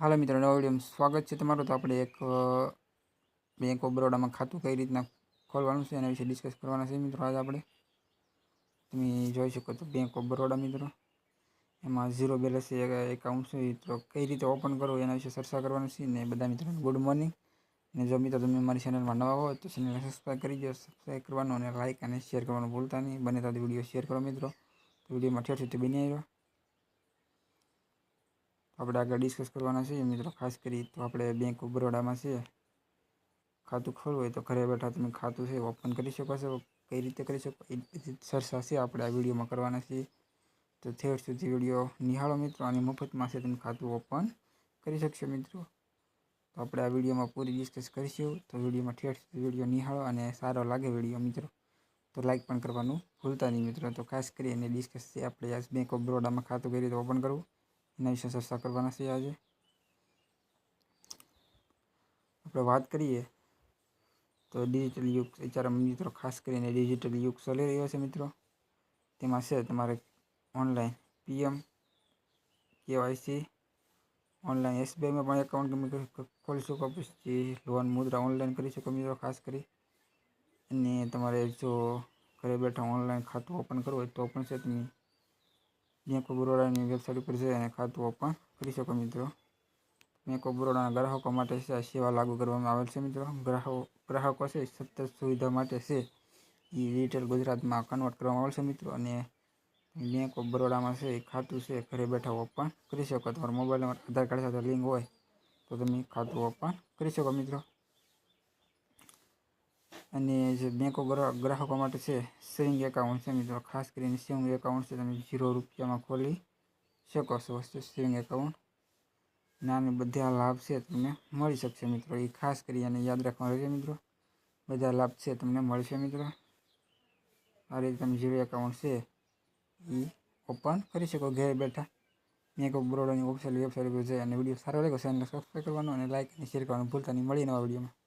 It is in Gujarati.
હાલો મિત્રો, નવા વિડીયોમાં સ્વાગત છે તમારું. તો આપણે એક બેંક ઓફ બરોડામાં ખાતું કઈ રીતના ખોલવાનું છે એના વિશે ડિસ્કસ કરવાના છે મિત્રો આજે આપણે. તમે જોઈ શકો તો બેંક ઓફ બરોડા મિત્રો. એમાં ઝીરો બેલેન્સ એકાઉન્ટ છે, તો કઈ રીતે ઓપન કરવું એના વિશે ચર્ચા કરવાની છે ને બધા મિત્રોને ગુડ મોર્નિંગ અને જો મિત્રો તમે મારી ચેનલમાં નવા હોય તો ચેનલને સબસ્ક્રાઈબ કરી દો સબસ્ક્રાઈબ કરવાનું અને લાઇક અને શેર કરવાનું ભૂલતા નહીં. બને તાથી વીડિયો શેર કરો મિત્રો. વિડીયોમાં ઠેર સુધી બની આવ્યો. આપણે આગળ ડિસ્કસ કરવાના છીએ. મિત્રો, ખાસ કરી તો આપણે બેંક ઓફ બરોડામાં છે ખાતું ખોલવું હોય તો ઘરે બેઠા તમે ખાતું છે ઓપન કરી શકો છો. કઈ રીતે કરી શકો? એ બધી ચર્ચા છે. આપણે આ વિડીયોમાં કરવાના છીએ. તો થેર સુધી વીડિયો નિહાળો મિત્રો, અને મફતમાં છે તમે ખાતું ઓપન કરી શકશો મિત્રો. તો આપણે આ વિડીયોમાં પૂરી ડિસ્કસ કરીશું. તો વિડીયોમાં ઠેઠ સુધી વીડિયો નિહાળો અને સારો લાગે વીડિયો મિત્રો. તો લાઇક પણ કરવાનું ભૂલતા નહીં મિત્રો. તો ખાસ કરીને ડિસ્કસ છે. આપણે બેંક ઓફ બરોડામાં ખાતું કઈ રીતે ઓપન કરવું? એના વિશે ચર્ચા કરવાના છે આજે. આપણે વાત કરીએ તો ડિજિટલ યુગ અત્યારે મિત્રો ખાસ કરીને ડિજિટલ યુગ ચાલી રહ્યો છે મિત્રો. તેમાં છે તમારે ઓનલાઈન પીએમ કેવાયસી ઓનલાઈન એસબીઆઈમાં પણ એકાઉન્ટ ખોલી શકો, પછી લોન મુદ્રા ઓનલાઈન કરી શકો મિત્રો ખાસ કરી. અને તમારે જો ઘરે બેઠા ઓનલાઈન ખાતું ઓપન કરવું હોય તો પણ છે તમે બેંક ઓફ બરોડાની વેબસાઇટ ઉપર જઈ અને ખાતું ઓપન કરી શકો મિત્રો. બેંક ઓફ બરોડાના ગ્રાહકો માટે સેવા લાગુ કરવામાં આવેલ છે મિત્રો. ગ્રાહકો ગ્રાહકો છે, સતત સુવિધા માટે છે, એ ડિજિટલ ગુજરાતમાં કન્વર્ટ કરવામાં આવેલ છે મિત્રો. અને બેંક ઓફ બરોડામાં છે, એ ખાતું છે, ઘરે બેઠા ઓપન કરી શકો. તમારા મોબાઈલ નંબર આધાર કાર્ડ સાથે લિંક હોય, તો તમે ખાતું ઓપન કરી શકો મિત્રો. અને જે બેંકો ગ્રાહકો માટે છે સેવિંગ એકાઉન્ટ છે, મિત્રો. ખાસ કરીને સેવિંગ એકાઉન્ટ છે, તમે ઝીરો રૂપિયામાં ખોલી શકો છો વસ્તુ સેવિંગ એકાઉન્ટ નાની બધા લાભ છે તમને મળી શકશે, મિત્રો. એ ખાસ કરી અને યાદ રાખવાનું રહેશે મિત્રો. બધા લાભ છે તમને મળશે, મિત્રો. આ રીતે તમે ઝીરો એકાઉન્ટ છે એ ઓપન કરી શકો ઘરે બેઠા. ઓફ બરોડાની ઓફિશિયલ વેબસાઇટ પર જઈ અને વીડિયો સારો લાગ્યો ચેનલને સબસ્ક્રાઈબ કરવાનો અને લાઇક અને શેર કરવાનું ભૂલતા નહીં. મળી નવા વિડીયોમાં.